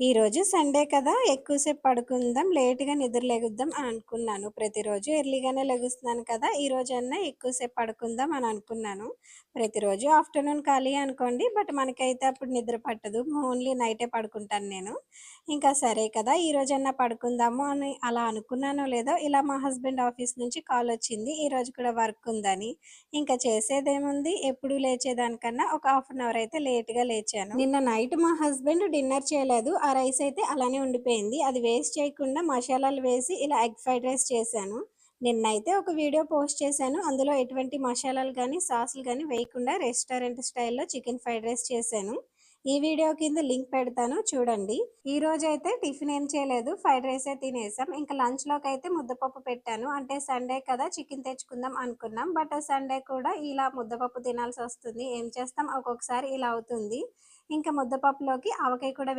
ఈరోజు సండే కదా ఎక్కువసేపు పడుకుందాం లేట్గా నిద్ర లెగుద్దాం అని అనుకున్నాను. ప్రతిరోజు ఎర్లీగానే లెగుస్తున్నాను కదా ఈ రోజన్నా ఎక్కువసేపు పడుకుందాం అని అనుకున్నాను. ప్రతిరోజు ఆఫ్టర్నూన్ ఖాళీ అనుకోండి బట్ మనకైతే అప్పుడు నిద్ర పట్టదు. ఓన్లీ నైటే పడుకుంటాను నేను. ఇంకా సరే కదా ఈ రోజన్నా పడుకుందాము అని అలా అనుకున్నానో లేదో ఇలా మా హస్బెండ్ ఆఫీస్ నుంచి కాల్ వచ్చింది. ఈ రోజు కూడా వర్క్ ఉందని. ఇంకా చేసేదేముంది? ఎప్పుడు లేచేదానికన్నా ఒక హాఫ్ అన్ అవర్ అయితే లేట్గా లేచాను. నిన్న నైట్ మా హస్బెండ్ డిన్నర్ చేయలేదు. ఆ రైస్ అయితే అలానే ఉండిపోయింది. అది వేస్ట్ చేయకుండా మసాలాలు వేసి ఇలా ఎగ్ ఫ్రైడ్ రైస్ చేశాను. నిన్నైతే ఒక వీడియో పోస్ట్ చేశాను. అందులో ఎటువంటి మసాలాలు కానీ సాసులు కానీ వేయకుండా రెస్టారెంట్ స్టైల్లో చికెన్ ఫ్రైడ్ రైస్ చేశాను. ఈ వీడియో కింద లింక్ పెడతాను చూడండి. ఈ రోజు అయితే టిఫిన్ ఏం చేయలేదు. ఫ్రైడ్ రైస్ అయితే తినేసాం. ఇంకా లంచ్లోకి అయితే ముద్దపప్పు పెట్టాను. అంటే సండే కదా చికెన్ తెచ్చుకుందాం అనుకున్నాం. బట్ సండే కూడా ఇలా ముద్దపప్పు తినాల్సి వస్తుంది. ఏం చేస్తాం? ఒక్కొక్కసారి ఇలా అవుతుంది. ఇంకా ముద్దపప్పులోకి ఆవకాయ కూడా